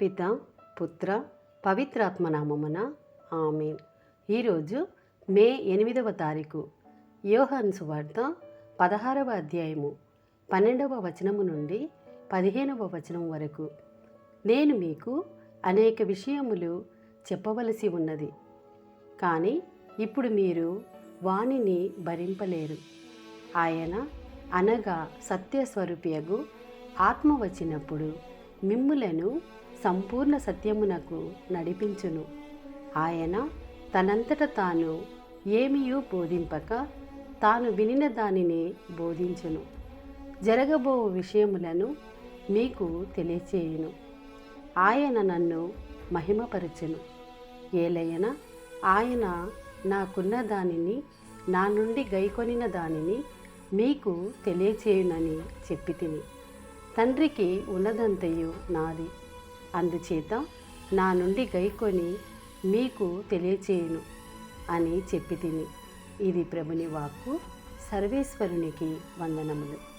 పిత పుత్ర పవిత్రాత్మ నామమున ఆమెన్. ఈరోజు మే ఎనిమిదవ తారీఖు. యోహాన్ సువార్త పదహారవ అధ్యాయము పన్నెండవ వచనము నుండి పదిహేనవ వచనం వరకు. నేను మీకు అనేక విషయములు చెప్పవలసి ఉన్నది. కానీ ఇప్పుడు మీరు వానిని భరింపలేరు. ఆయన అనగా సత్యస్వరూపియగు ఆత్మ వచ్చినప్పుడు మిమ్ములను సంపూర్ణ సత్యమునకు నడిపించును. ఆయన తనంతట తాను ఏమీయూ బోధింపక తాను వినిన దానినే బోధించును. జరగబో విషయములను మీకు తెలియచేయును. ఆయన నన్ను మహిమపరచును. ఏలయన ఆయన నాకున్న దానిని నా నుండి గైకొనిన దానిని మీకు తెలియచేయునని చెప్పి తిని తండ్రికి ఉన్నదంతయు నాది. అందుచేత నా నుండి గైకొని మీకు తెలియచేయను అని చెప్పి తిని. ఇది ప్రభుని వాక్కు. సర్వేశ్వరునికి వందనములు.